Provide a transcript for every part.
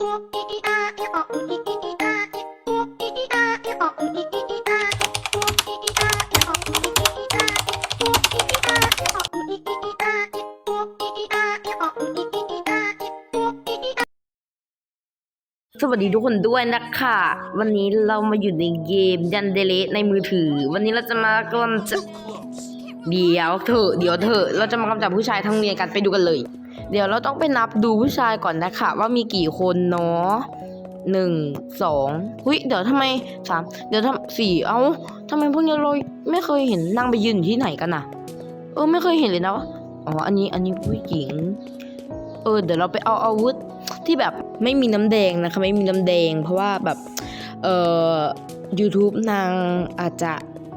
สวัสดีทุกคนด้วยนะคะ วันนี้เรามาอยู่ในเกมยันเดเลในมือถือ วันนี้เราจะมากำลังจะเดี๋ยวเถอะเดี๋ยวเถอะเราจะมากำจัดผู้ชายทั้งเมียนกันไปดูกันเลย เดี๋ยวเราต้องไปนับดูผู้ชายก่อนนะคะ ว่ามีกี่คนเนาะหนึ่งสองหุยเดี๋ยวทำไมสามเดี๋ยวทำสี่เอ้าทำไมพวกนี้เราไม่เคยเห็นนั่งไปยืนอยู่ที่ไหนกันน่ะเออไม่เคยเห็นเลยนะว่าอ๋ออันนี้อันนี้ผู้หญิง เออเดี๋ยวเราไปเอาอาวุธที่แบบไม่มีน้ำแดงนะคะไม่มีน้ำแดง เพราะว่าแบบเอ่อ YouTube นางอาจจะ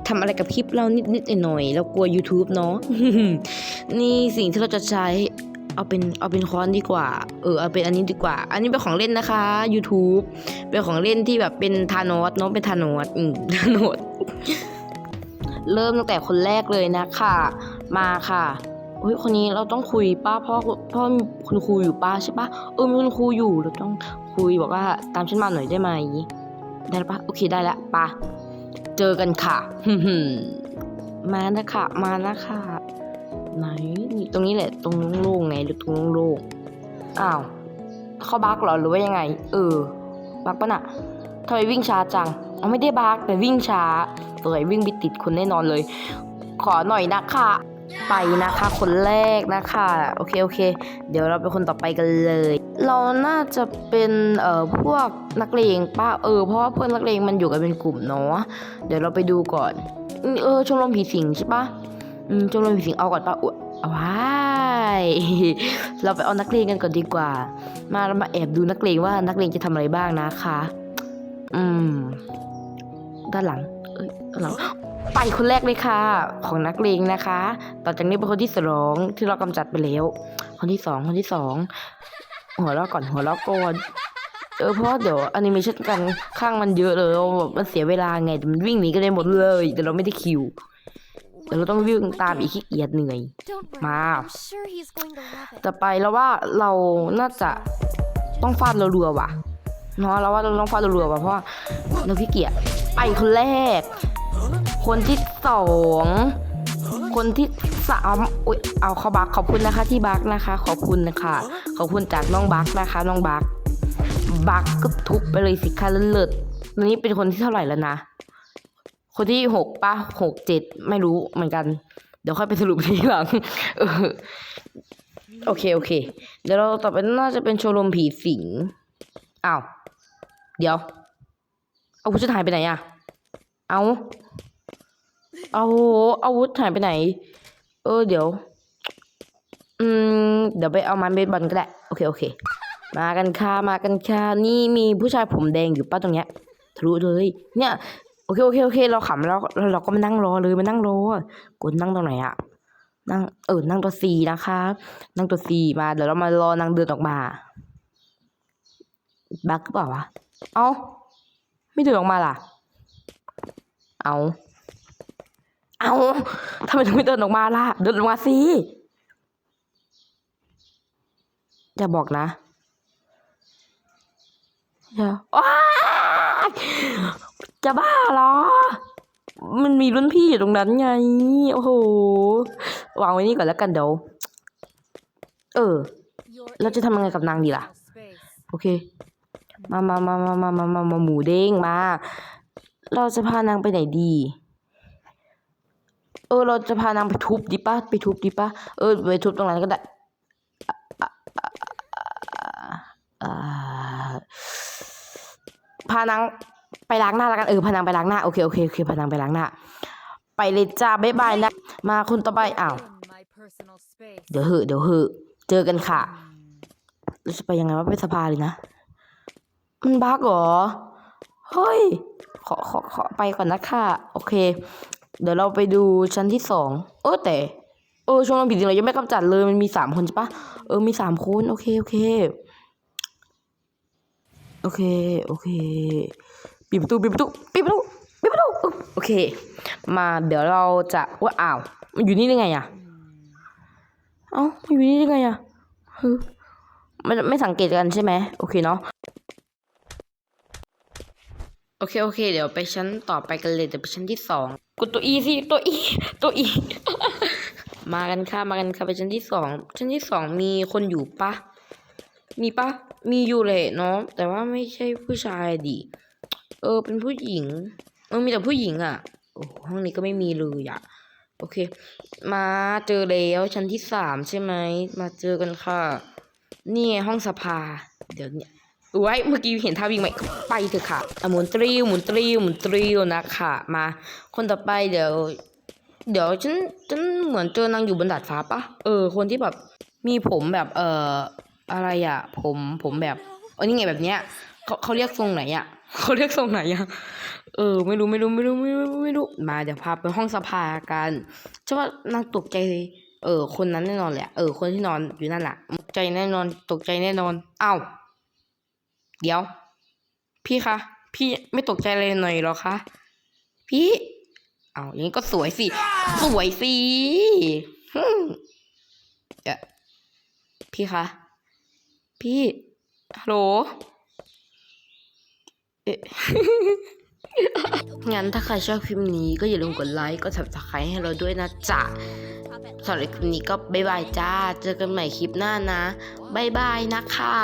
ทำอะไรกับคลิปเรานิดๆหน่อยๆเรากลัว YouTube เนาะนี่สิ่งที่เราจะใช้ เอาเป็นเอาเป็นค้อนดีกว่า เออเอาเป็นอันนี้ดีกว่า อันนี้เป็นของเล่นนะคะ YouTube เป็นของเล่นที่แบบเป็นทานอสเนาะเป็นทานอสอืมทานอสเริ่มตั้งแต่คนแรกเลยนะค่ะ มาค่ะเฮ้ยคนนี้เราต้องคุยป้าพราะเพราะมีคุณครูอยู่ป้าใช่ปะเออมีคุณครูอยู่เราต้องคุยบอกว่าตามฉันมาหน่อยได้ไหมได้แล้วปะโอเคได้ล้วปะเจอกันค่ะมานะค่ะมานะค่ะ ไหนนี่ตรงนี้แหละ ตรงโล่งๆไงหรือตรงโล่งๆอ้าวเขาบักเหรอหรือว่ายังไง เออบักปะน่ะทำไมวิ่งช้าจังเอาไม่ได้บักแต่วิ่งช้าสวยวิ่งไปติดคนแน่นอนเลย ขอหน่อยนะคะ ไปนะคะ คนแรกนะคะ โอเคโอเค เดี๋ยวเราเป็นคนต่อไปกันเลย เราน่าจะเป็นเอ่อพวกนักเลงป้าเออเพราะว่าเพื่อนนักเลงมันอยู่กันเป็นกลุ่มเนาะเดี๋ยวเราไปดูก่อน เออชมรมผีสิงใช่ปะ อืมชมรมผีสิงเอาก่อนป้าอุ๊ยเอาว้ายเราไปเอานักเลงกันก่อนดีกว่า มาเรามาแอบดูนักเลงว่านักเลงจะทำอะไรบ้างนะคะ อืม ด้านหลัง เอ้ยด้านหลังไปคนแรกเลยค่ะ ของนักเลงนะคะ ต่อจากนี้เป็นคนที่สองที่เรากำจัดไปแล้ว คนที่สองคนที่สองหัวเราะก่อนหัวเราะก่อนเออเพราะเดี๋ยวอนิเมชันกันข้างมันเยอะเลยแบบมันเสียเวลาไงแต่มันวิ่งหนีกันได้หมดเลยแต่เราไม่ได้คิว เดี๋ยวเราต้องวิ่งตามอีกขี้เกียจเหนื่อย Don't worry. Wow. I'm sure he's going to love it. ต่อไปแล้วว่าเราน่าจะต้องฟาดรัวๆว่ะเนาะเราว่าเราต้องฟาดรัวๆว่ะเพราะว่าเราขี้เกียจไปคนแรก คนที่สองคนที่สามอุ๊ยเอาเขาบักขอบคุณนะคะที่บักนะคะ ขอบคุณนะคะขอบคุณจากน้องบักนะคะ น้องบักบักก็ทุบไปเลยสิคะเลิศๆอันนี้เป็นคนที่เท่าไหร่แล้วนะ คนที่หกปะหกเจ็ดไม่รู้เหมือนกัน เดี๋ยวค่อยไปสรุปทีหลังโอเคโอเค เดี๋ยวเราต่อไปน่าจะเป็นโชว์รมผีสิงอ้าวเดี๋ยว อาวุธหายไปไหนอะเอาเอาอาวุธหายไปไหน เออเดี๋ยว อืมเดี๋ยวไปเอาไมันเบสบอลก็ได้โอเคโอเค มากันค่ะมากันค่ะนี่มีผู้ชายผมแดงอยู่ป้าตรงเนี้ยทะลุเลย เนี่ย โอเคโอเคโอเค เราขำแล้วเราเราก็มานั่งรอเลยมานั่งรอกดนั่งตรงไหนอะนั่งเออนั่งตัวซีนะคะนั่งตัวซีมาเดี๋ยวเรามารอนางเดินออกมาบักหรือเปล่าเอาไม่เดินออกมาล่ะ เอาเอาทำไมถึงไม่เดินออกมาล่ะ เดินออกมาสิอย่าบอกนะอย่าว้า จะบ้าเหรอ มันมีรุ่นพี่อยู่ตรงนั้นไง โอ้โห วางไว้นี่ก่อนแล้วกันเดี๋ยว เออ เราจะทำยังไงกับนางดีล่ะ โอเค มามามามามามามาหมูเด้งมา เราจะพานางไปไหนดี เออ เราจะพานางไปทุบดีปะไปทุบดีปะเออ ไปทุบตรงไหนก็ได้พานาง ไปล้างหน้าแล้วกันเออพานางไปล้างหน้าโอเคโอเคโอเคพานางไปล้างหน้า ไปเลยจ้าบ๊ายบายนะ มาคนต่อไปอ้าวเดี๋ยวเหอะเดี๋ยวเหอะเจอกันค่ะเราจะไปยังไงว่าไปสภาเลยนะมันบั๊กเหรอเฮ้ยขอขอขอไปก่อนนะค่ะ โอเค เดี๋ยวเราไปดูชั้นที่สองเออแต่เออช่วงเราผิดจริงเรายังไม่กำจัดเลยมันมีสามคนใช่ปะเออมีสามคนโอเคโอเค โอเค โอเค ปิดประตูปิดประตูปิดประตูปิดประตูโอเค มาเดี๋ยวเราจะว่าอ้าวมันอยู่นี่ได้ไงอะเอ้ามันอยู่นี่ได้ไงอะฮึไม่ไม่สังเกตกันใช่ไหมโอเคเนาะโอเคโอเค เดี๋ยวไปชั้นต่อไปกันเลยเดี๋ยวไปชั้นที่สองกดตัวอีสิตัวอีตัวอีมากันค่ะมากันค่ะไปชั้นที่สองชั้นที่สองมีคนอยู่ปะมีปะมีอยู่แหละเนาะแต่ว่าไม่ใช่ผู้ชายดิ เออ เป็นผู้หญิงเออมีแต่ผู้หญิงอะ่ะโอ้ห้องนี้ก็ไม่มีเลยอะ่ะ โอเค มาเจอแล้วชั้นที่สามใช่ไหม มาเจอกันค่ะ นี่ห้องสภา เดี๋ยวเนี่ยไว้เมื่อกี้เห็นท่าวิ่งไหมไปเถอะค่ะอะหมุนตรีวหมุนตรีวหมุนตรีวนะค่ะมา คนต่อไปเดี๋ยว เดี๋ยวฉันฉันเหมือนเจอนางอยู่บนดาดฟ้าปะเออ คนที่แบบมีผมแบบเอ่ออะไรอะผมผมแบบออนี่ไงแบบเนี้ย เขาเขาเรียกทรงไหนอะเขาเรียกทรงไหนอะเออ ไม่รู้ไม่รู้ไม่รู้ไม่รู้ไม่รู้มาเดี๋ยวพาไปห้องสภากันใช่ว่านางตกใจเออ คนนั้นแน่นอนแหละเออคนที่นอนอยู่นั่นแหละตกใจแน่นอนตกใจแน่นอนอ้าวเดี๋ยว พี่คะพี่ไม่ตกใจเลยหน่อยหรอคะพี่เอาอย่างนี้ก็สวยสิ สวยสิฮึ่มเดี๋ยวพี่คะ พี่ ฮัลโหล งั้นถ้าใครชอบคลิปนี้ก็อย่าลืมกดไลค์ กด subscribe ให้เราด้วยนะจ๊ะสำหรับคลิปนี้ก็บ๊ายบายจ้า เจอกันใหม่คลิปหน้านะ บ๊ายบายนะคะ